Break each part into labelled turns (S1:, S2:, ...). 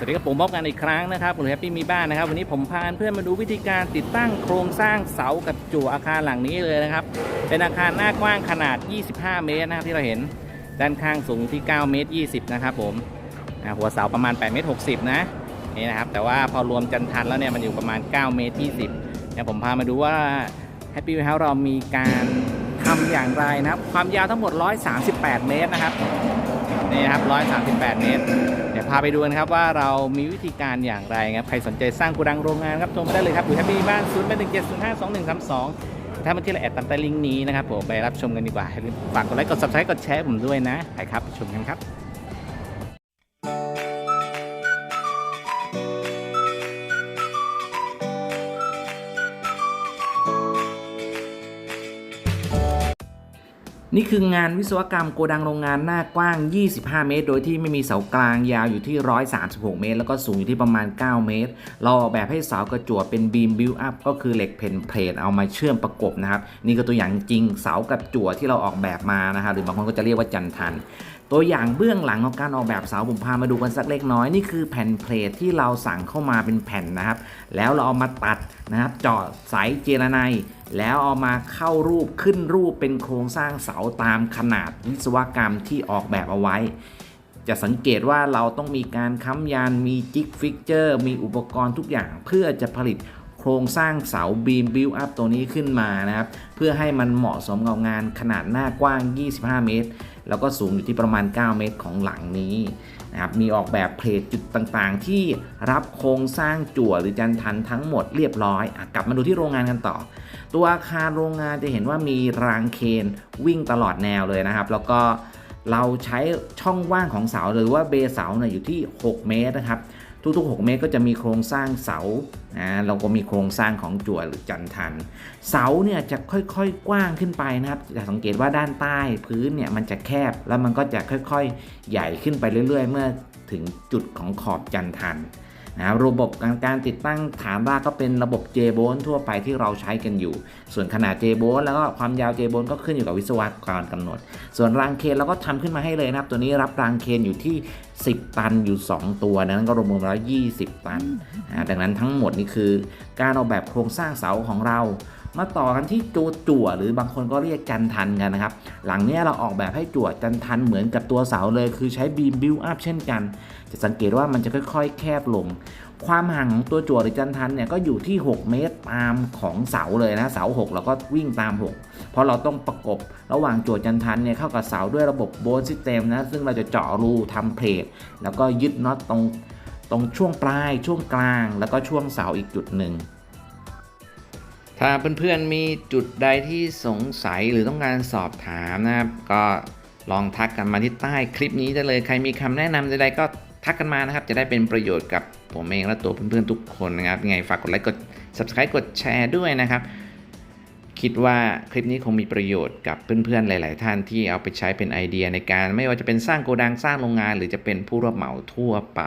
S1: สวัสดีครับผมพบกันอีกครั้งนะครับผมแฮปปี้มีบ้านนะครับ วันนี้ผมพาเพื่อนมาดูวิธีการติดตั้งโครงสร้างเสากับจั่วอาคารหลังนี้เลยนะครับ เป็นอาคารหน้ากว้างขนาด 25 เมตรนะครับที่เราเห็นด้านข้างสูงที่ 9 เมตร 20 นะครับผมหัวเสาประมาณ 8 เมตร 60 นะนี่นะครับ แต่ว่าพอรวมจันทันแล้วเนี่ยมันอยู่ประมาณ 9 เมตร 20เนี่ยผมพามาดูว่า Happy House เรามีการทำอย่างไรนะครับ ความยาวทั้งหมด 138 เมตรนะครับ นี่ครับ 138 เมตร เดี๋ยวพาไปดูนะครับว่าเรามีวิธีการอย่างไรครับ ใครสนใจสร้างกูดังโรงงานครับโทรมาได้เลยครับอยู่แฮปปี้บ้าน 0 8 1 7 0 5 2 1 3 2 ถ้ามาที่ละแอดตามใต้ลิงก์นี้นะครับผมไปรับชมกันดีกว่า ฝากกดไลค์ กด subscribe กดแชร์ผมด้วยนะไปครับ ชมกันครับ นี่คืองานวิศวกรรมโกดังโรงงานหน้ากว้าง 25 เมตร โดยที่ไม่มีเสากลางยาวอยู่ที่ 136 เมตร แล้วก็สูงอยู่ที่ประมาณ 9 เมตร เราออกแบบให้เสากระจวเป็นบีมบิวอัพก็คือเหล็กเพนเพลทเอามาเชื่อมประกบนะครับ นี่ก็ตัวอย่างจริงเสากระจวที่เราออกแบบมานะครับหรือบางคนก็จะเรียกว่าจันทัน ตัวอย่างเบื้องหลังของการออกแบบเสาผมพามาดูกันสักเล็กน้อยนี่คือแผ่นเพลทที่เราสั่งเข้ามาเป็นแผ่นนะครับ แล้วเราเอามาตัดนะครับเจาะสายเจรไนแล้วเอามาเข้ารูปขึ้นรูปเป็นโครงสร้างเสาตามขนาดวิศวกรรมที่ออกแบบเอาไว้ จะสังเกตว่าเราต้องมีการค้ำยันมีจิกฟิกเจอร์ มีอุปกรณ์ทุกอย่างเพื่อจะผลิตโครงสร้างเสาบีมบิวอัพตัวนี้ขึ้นมานะครับ เพื่อให้มันเหมาะสมกับงานขนาดหน้ากว้าง 25 เมตร แล้วก็สูงอยู่ที่ประมาณ 9 เมตรของหลังนี้นะครับมีออกแบบเพลทจุดต่างๆ ที่รับโครงสร้างจั่วหรือจันทันทั้งหมดเรียบร้อยอกลับมาดูที่โรงงานกันต่อ ตัวอาคารโรงงานจะเห็นว่ามีรางเคนวิ่งตลอดแนวเลยนะครับ แล้วก็เราใช้ช่องว่างของเสาหรือว่าเบเสาเนี่ยอยู่ที่ 6 เมตรนะครับ ทุกๆ 6 เมตรก็จะมีโครงสร้างเสานะเราก็มีโครงสร้างของจั่วหรือจันทัน เสาเนี่ยจะค่อยๆกว้างขึ้นไปนะครับจะสังเกตว่าด้านใต้พื้นเนี่ยมันจะแคบแล้วมันก็จะค่อยๆ ใหญ่ขึ้นไปเรื่อย ๆ เมื่อถึงจุดของขอบจันทัน นะครับระบบการการติดตั้งฐานรากก็เป็นระบบ j b o n ทั่วไปที่เราใช้กันอยู่ ส่วนขนาด j b o n แล้วก็ความยาว j b o n ก็ขึ้นอยู่กับวิศวกรกำหนด ส่วนรางเคนเราก็ทำขึ้นมาให้เลยนะครับ ตัวนี้รับรางเคนอยู่ที่ 10 ตันอยู่ 2 ตัวนั้นก็รวมๆแล้ว 20 ตันอ่าดังนั้นทั้งหมดนี่คือ การออกแบบโครงสร้างเสาของเรา มาต่อกันที่จวจั่วหรือบางคนก็เรียกจันทันกันนะครับ หลังเนี้ยเราออกแบบให้จั่วจันทันเหมือนกับตัวเสาเลย คือใช้บีมบิวอัพเช่นกัน จะสังเกตว่ามันจะค่อยๆ แคบลง ความห่างของตัวจั่วหรือจันทันเนี่ยก็อยู่ที่ 6 เมตรตามของเสาเลยนะ เสา 6 เราก็วิ่งตาม 6 เพราะเราต้องประกบระหว่างจั่วจันทันเนี่ยเข้ากับเสาด้วยระบบโบนซิสเต็มนะ ซึ่งเราจะเจาะรูทำเพลทแล้วก็ยึดน็อตตรงตรงช่วงปลายช่วงกลาง แล้วก็ช่วงเสาอีกจุดหนึ่ง ถ้าเพื่อนๆมีจุดใดที่สงสัยหรือต้องการสอบถามนะครับ ก็ลองทักกันมาที่ใต้คลิปนี้ได้เลยใครมีคำแนะนำใดๆก็ทักกันมานะครับ จะได้เป็นประโยชน์กับผมเองและตัวเพื่อนๆทุกคนนะครับยังไงฝากกดไลค์กด subscribe กดแชร์ด้วยนะครับคิดว่าคลิปนี้คงมีประโยชน์กับเพื่อนๆ หลาย ๆ ท่านที่เอาไปใช้เป็นไอเดียในการ ไม่ว่าจะเป็นสร้างโกดังสร้างโรงงาน หรือจะเป็นผู้รับเหมาทั่วไป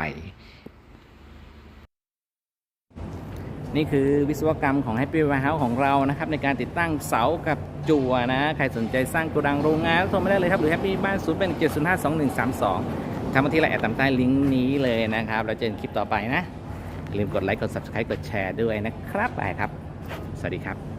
S1: นี่คือวิศวกรรมของ Happy Warehouse ของเรานะครับ ในการติดตั้งเสากับจั่วนะ ใครสนใจสร้างโกดังโรงงานโทรมาได้เลยครับ หรือ Happy บ้าน0เป็น705 2132ทำมาที่ละแอดตามใต้ลิงก์นี้เลยนะครับ เราจะเจอกันคลิปต่อไปนะอย่าลืมกดไลค์กด subscribe กดแชร์ด้วยนะครับไปครับ สวัสดีครับ